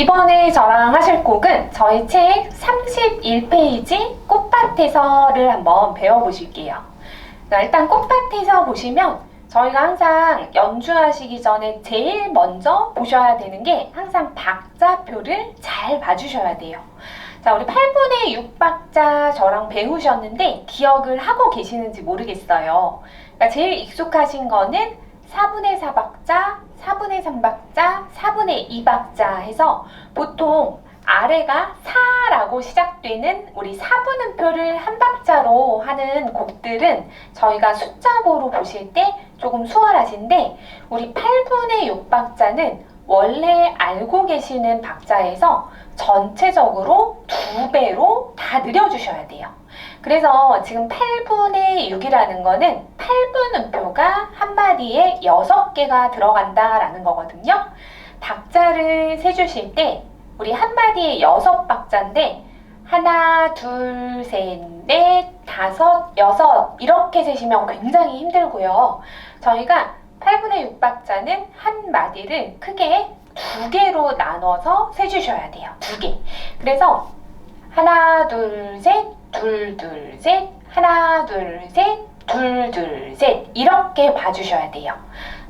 이번에 저랑 하실 곡은 저희 책 31페이지 꽃밭에서를 한번 배워보실게요. 자, 일단 꽃밭에서 보시면 저희가 항상 연주하시기 전에 제일 먼저 보셔야 되는 게 항상 박자표를 잘 봐주셔야 돼요. 자, 우리 8분의 6박자 저랑 배우셨는데 기억을 하고 계시는지 모르겠어요. 그러니까 제일 익숙하신 거는 4분의 4박자, 4분의 3박자, 4분의 2박자 해서 보통 아래가 4라고 시작되는 우리 4분음표를 한 박자로 하는 곡들은 저희가 숫자보로 보실 때 조금 수월하신데 우리 8분의 6박자는 원래 알고 계시는 박자에서 전체적으로 두 배로 다 늘려주셔야 돼요. 그래서 지금 8분의 6이라는 거는 8분 음표가 한 마디에 6개가 들어간다라는 거거든요. 박자를 세주실 때 우리 한 마디에 6박자인데 하나, 둘, 셋, 넷, 다섯, 여섯 이렇게 세시면 굉장히 힘들고요. 저희가 8분의 6박자는 한 마디를 크게 두 개로 나눠서 세주셔야 돼요. 두 개. 그래서 하나, 둘, 셋, 둘, 둘, 셋, 하나, 둘, 셋, 둘, 둘, 셋. 이렇게 봐주셔야 돼요.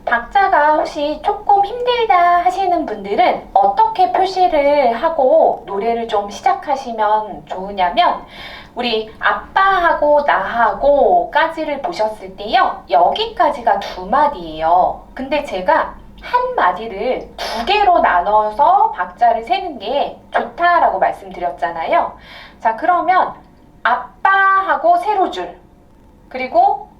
박자가 혹시 조금 힘들다 하시는 분들은 어떻게 표시를 하고 노래를 좀 시작하시면 좋으냐면 우리 아빠하고 나하고까지를 보셨을 때요. 여기까지가 두 마디예요. 근데 제가 한 마디를 두 개로 나눠서 박자를 세는 게 좋다라고 말씀드렸잖아요. 자 그러면 아빠하고 세로줄 그리고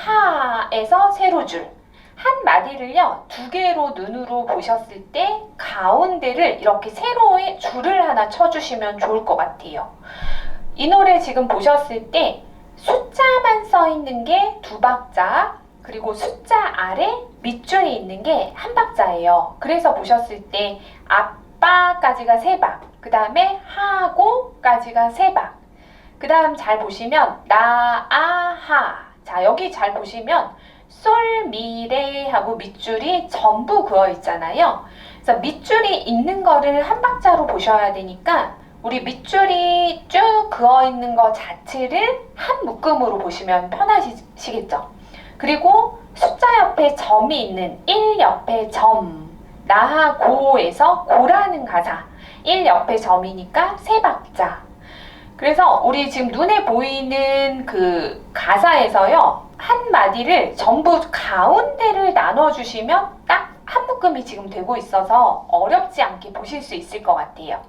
나아하에서 세로줄 한 마디를요 두 개로 눈으로 보셨을 때 가운데를 이렇게 세로의 줄을 하나 쳐주시면 좋을 것 같아요. 이 노래 지금 보셨을 때 숫자만 써 있는 게 두 박자 그리고 숫자 아래 밑줄이 있는 게 한 박자예요. 그래서 보셨을 때 아빠까지가 세 박, 그 다음에 하고까지가 세 박, 그 다음 잘 보시면 나아하 자 여기 잘 보시면 솔, 미, 레 하고 밑줄이 전부 그어 있잖아요. 그래서 밑줄이 있는 거를 한 박자로 보셔야 되니까 우리 밑줄이 쭉 그어 있는 거 자체를 한 묶음으로 보시면 편하시겠죠. 그리고 숫자 옆에 점이 있는 1 옆에 점, 나하 고에서 고라는 가사 1 옆에 점이니까 세 박자. 그래서 우리 지금 눈에 보이는 그 가사에서요. 한 마디를 전부 가운데를 나눠 주시면 딱 한 묶음이 지금 되고 있어서 어렵지 않게 보실 수 있을 것 같아요.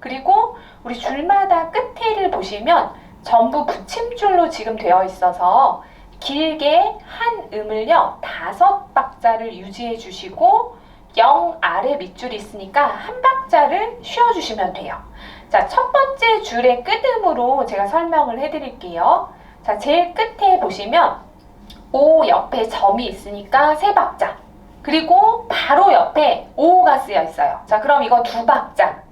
그리고 우리 줄마다 끝에를 보시면 전부 붙임줄로 지금 되어 있어서 길게 한 음을요 다섯 박자를 유지해 주시고 0 아래 밑줄이 있으니까 한 박자를 쉬어 주시면 돼요. 자, 첫 번째 줄의 끝음으로 제가 설명을 해드릴게요. 자, 제일 끝에 보시면 O 옆에 점이 있으니까 세 박자. 그리고 바로 옆에 O가 쓰여 있어요. 자, 그럼 이거 두 박자.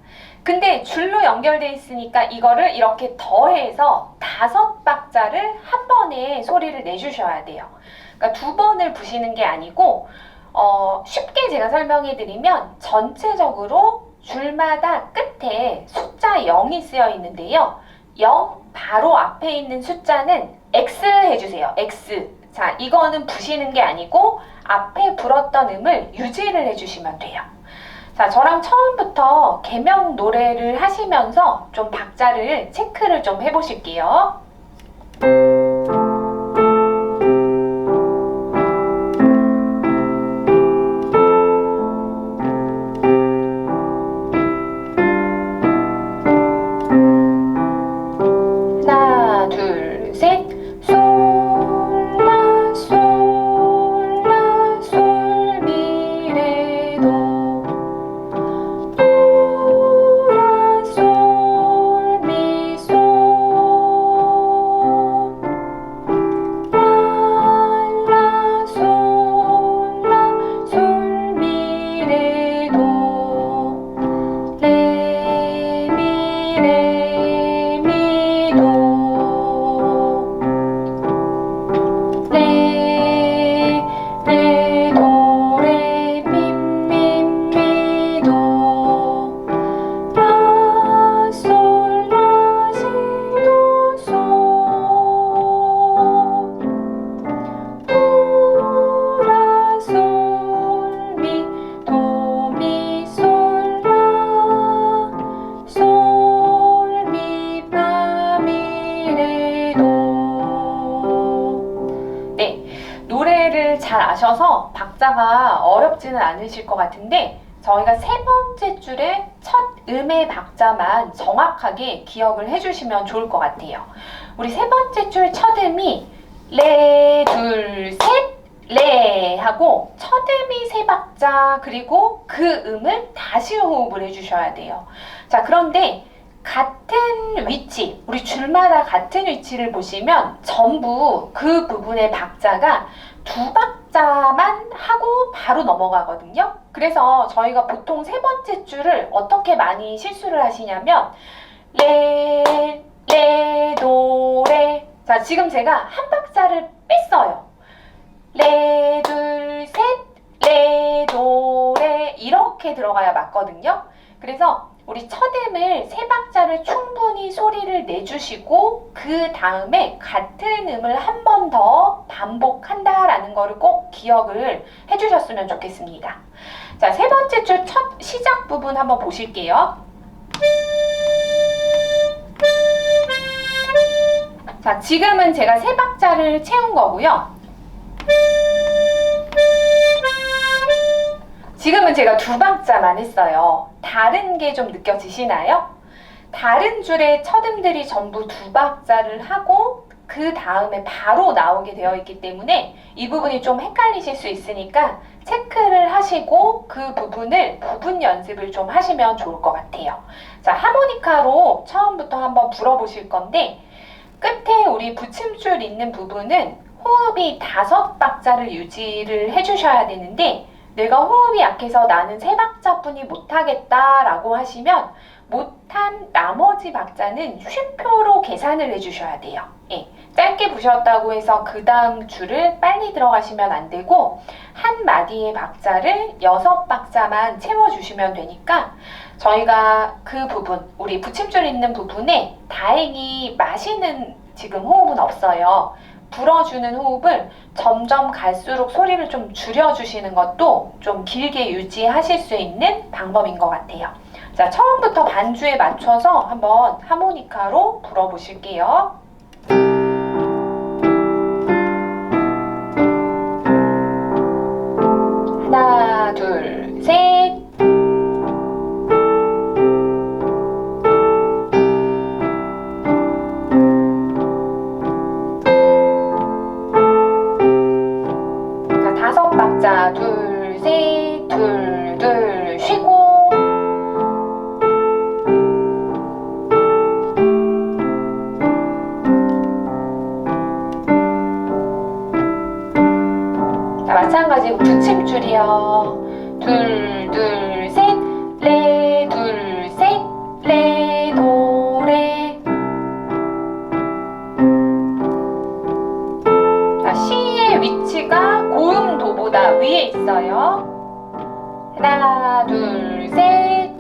근데 줄로 연결돼 있으니까 이거를 이렇게 더해서 다섯 박자를 한 번에 소리를 내주셔야 돼요. 그러니까 두 번을 부시는 게 아니고 어, 쉽게 제가 설명해 드리면 전체적으로 줄마다 끝에 숫자 0이 쓰여 있는데요. 0 바로 앞에 있는 숫자는 X 해주세요. X. 자, 이거는 부시는 게 아니고 앞에 불었던 음을 유지를 해주시면 돼요. 자, 저랑 처음부터 개명 노래를 하시면서 좀 박자를 체크를 좀 해보실게요. 박자가 어렵지는 않으실 것 같은데 저희가 세 번째 줄의 첫 음의 박자만 정확하게 기억을 해주시면 좋을 것 같아요. 우리 세 번째 줄 첫 음이 레, 둘, 셋, 레 하고 첫 음이 세 박자 그리고 그 음을 다시 호흡을 해주셔야 돼요. 자 그런데 같은 위치, 우리 줄마다 같은 위치를 보시면 전부 그 부분의 박자가 두 박자만 하고 바로 넘어가거든요. 그래서 저희가 보통 세 번째 줄을 어떻게 많이 실수를 하시냐면 레, 레, 도, 레. 자, 지금 제가 한 박자를 뺐어요. 레, 둘, 셋, 레, 도, 레. 이렇게 들어가야 맞거든요. 그래서 우리 첫 음을 세 박자를 충분히 소리를 내주시고 그 다음에 같은 음을 한 번 더 반복한다라는 거를 꼭 기억을 해주셨으면 좋겠습니다. 자, 세 번째 줄 첫 시작 부분 한번 보실게요. 자, 지금은 제가 세 박자를 채운 거고요. 지금은 제가 두 박자만 했어요. 다른 게 좀 느껴지시나요? 다른 줄의 첫음들이 전부 두 박자를 하고 그 다음에 바로 나오게 되어 있기 때문에 이 부분이 좀 헷갈리실 수 있으니까 체크를 하시고 그 부분을 부분 연습을 좀 하시면 좋을 것 같아요. 자, 하모니카로 처음부터 한번 불어보실 건데 끝에 우리 붙임줄 있는 부분은 호흡이 다섯 박자를 유지를 해주셔야 되는데 내가 호흡이 약해서 나는 세 박자뿐이 못하겠다라고 하시면 못한 나머지 박자는 쉼표로 계산을 해주셔야 돼요. 예, 짧게 부셨다고 해서 그 다음 줄을 빨리 들어가시면 안 되고 한 마디의 박자를 여섯 박자만 채워주시면 되니까 저희가 그 부분, 우리 붙임줄 있는 부분에 다행히 마시는 지금 호흡은 없어요. 불어주는 호흡을 점점 갈수록 소리를 좀 줄여주시는 것도 좀 길게 유지하실 수 있는 방법인 것 같아요. 자, 처음부터 반주에 맞춰서 한번 하모니카로 불어보실게요. 박자 둘, 셋, 둘, 둘 쉬고 자, 마찬가지로 붙임줄이요. 둘, 둘, 셋, 레, 둘, 셋, 레, 도, 레. 자, 시의 위치가 고음도보다 위에 있어요. 하나, 둘, 셋.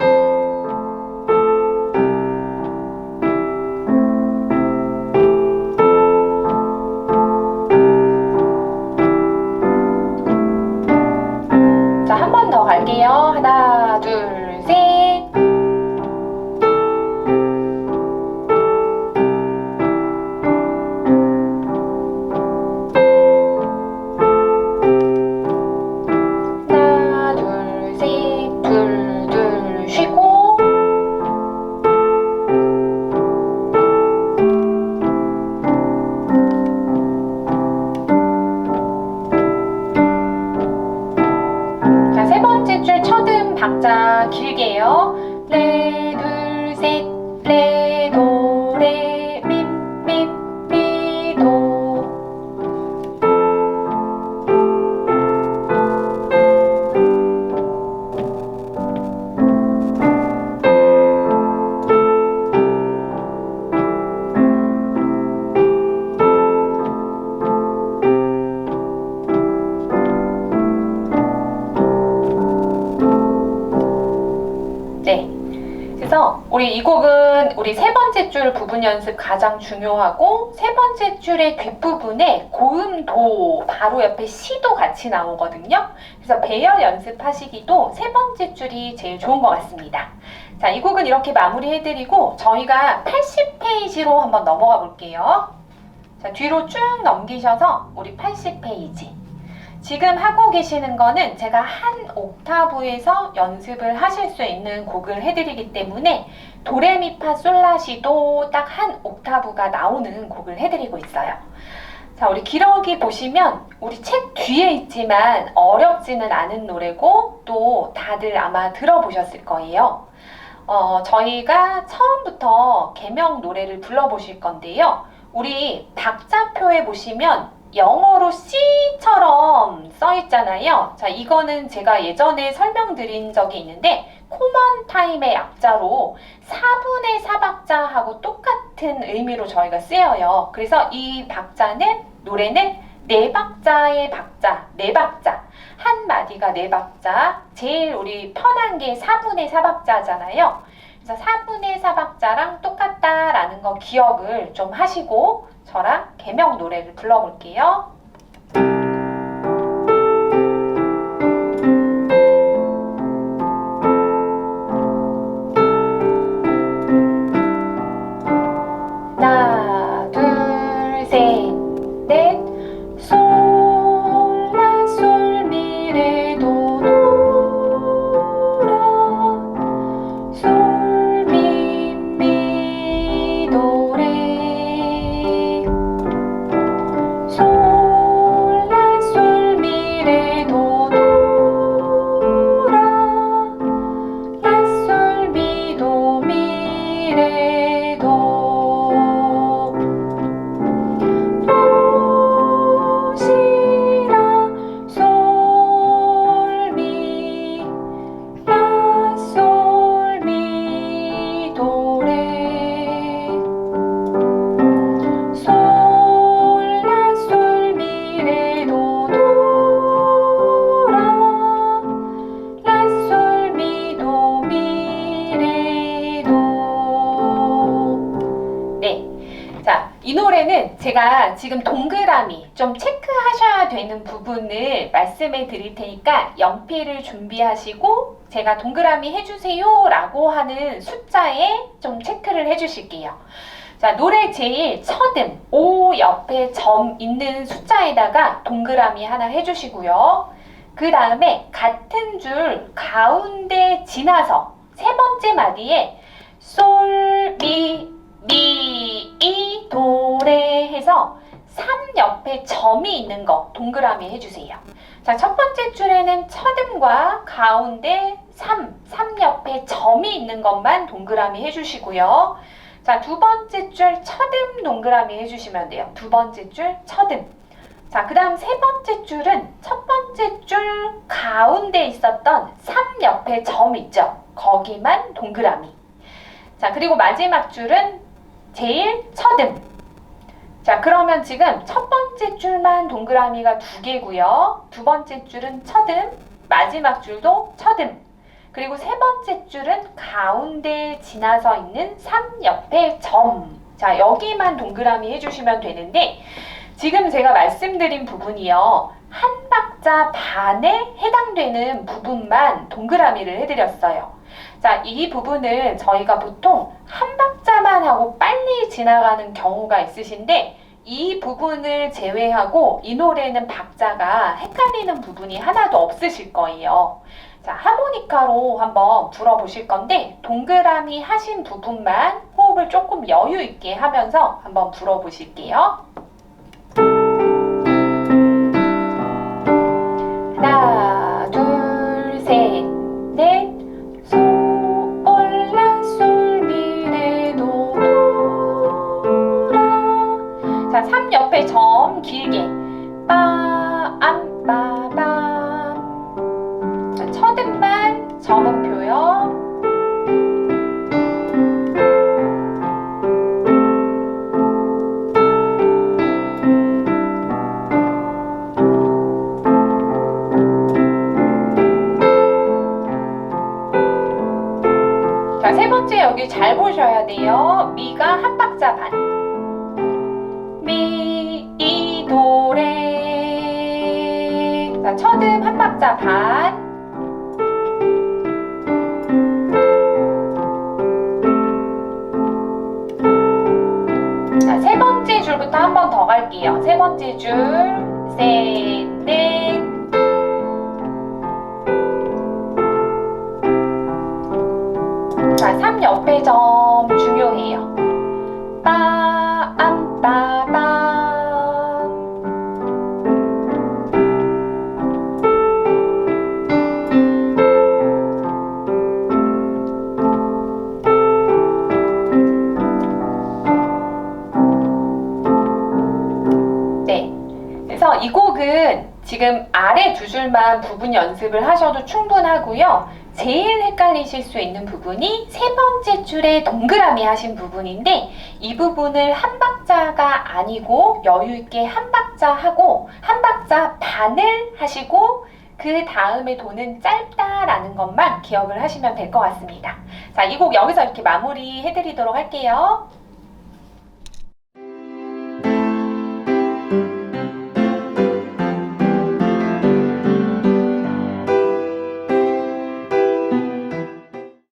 자, 한 번 더 갈게요. 하나, 우리 세 번째 줄 부분 연습 가장 중요하고 세 번째 줄의 뒷부분에 고음 도 바로 옆에 시도 같이 나오거든요. 그래서 배열 연습하시기도 세 번째 줄이 제일 좋은 것 같습니다. 자, 이 곡은 이렇게 마무리해드리고 저희가 80페이지로 한번 넘어가 볼게요. 자, 뒤로 쭉 넘기셔서 우리 80페이지. 지금 하고 계시는 거는 제가 한 옥타브에서 연습을 하실 수 있는 곡을 해드리기 때문에 도레미파 솔라시도 딱 한 옥타브가 나오는 곡을 해드리고 있어요. 자, 우리 기러기 보시면 우리 책 뒤에 있지만 어렵지는 않은 노래고 또 다들 아마 들어보셨을 거예요. 어, 저희가 처음부터 개명 노래를 불러보실 건데요. 우리 박자표에 보시면 영어로 C처럼 써 있잖아요. 자, 이거는 제가 예전에 설명드린 적이 있는데 코먼 타임의 약자로 4분의 4박자하고 똑같은 의미로 저희가 쓰여요. 그래서 이 박자는 노래는 네 박자의 박자, 네 박자. 한 마디가 네 박자. 제일 우리 편한 게 4분의 4박자잖아요. 그래서 4분의 4박자랑 똑같다라는 거 기억을 좀 하시고 저랑 개명 노래를 불러볼게요. 지금 동그라미 좀 체크하셔야 되는 부분을 말씀해 드릴 테니까 연필을 준비하시고 제가 동그라미 해주세요 라고 하는 숫자에 좀 체크를 해주실게요. 자, 노래 제일 첫음, O 옆에 점 있는 숫자에다가 동그라미 하나 해주시고요. 그 다음에 같은 줄 가운데 지나서 세 번째 마디에 솔, 미, 미, 이, 도, 레 해서 3 옆에 점이 있는 거 동그라미 해주세요. 자, 첫 번째 줄에는 첫음과 가운데 3, 3 옆에 점이 있는 것만 동그라미 해주시고요. 자, 두 번째 줄 첫음 동그라미 해주시면 돼요. 두 번째 줄 첫음. 자, 그 다음 세 번째 줄은 첫 번째 줄 가운데 있었던 3 옆에 점 있죠? 거기만 동그라미. 자, 그리고 마지막 줄은 제일 첫음. 자, 그러면 지금 첫 번째 줄만 동그라미가 두 개고요. 두 번째 줄은 첫음, 마지막 줄도 첫음. 그리고 세 번째 줄은 가운데 지나서 있는 3 옆에 점. 자, 여기만 동그라미 해주시면 되는데, 지금 제가 말씀드린 부분이요. 한 박자 반에 해당되는 부분만 동그라미를 해드렸어요. 자, 이 부분을 저희가 보통 한 박자만 하고 빨리 지나가는 경우가 있으신데, 이 부분을 제외하고 이 노래는 박자가 헷갈리는 부분이 하나도 없으실 거예요. 자, 하모니카로 한번 불어보실 건데, 동그라미 하신 부분만 호흡을 조금 여유 있게 하면서 한번 불어보실게요. 번째 여기 잘 보셔야 돼요. 미가 한 박자 반. 미, 이, 도, 레. 자, 첫음 한 박자 반. 자, 세 번째 줄부터 한 번 더 갈게요. 세 번째 줄, 셋, 넷, 옆에 점 중요해요. 빠암 빠밤 네. 그래서 이 곡은 지금 아래 두 줄만 부분 연습을 하셔도 충분하고요. 제일 헷갈리실 수 있는 부분이 세 번째 줄에 동그라미 하신 부분인데 이 부분을 한 박자가 아니고 여유 있게 한 박자 하고 한 박자 반을 하시고 그 다음에 도는 짧다라는 것만 기억을 하시면 될 것 같습니다. 자, 이 곡 여기서 이렇게 마무리 해드리도록 할게요.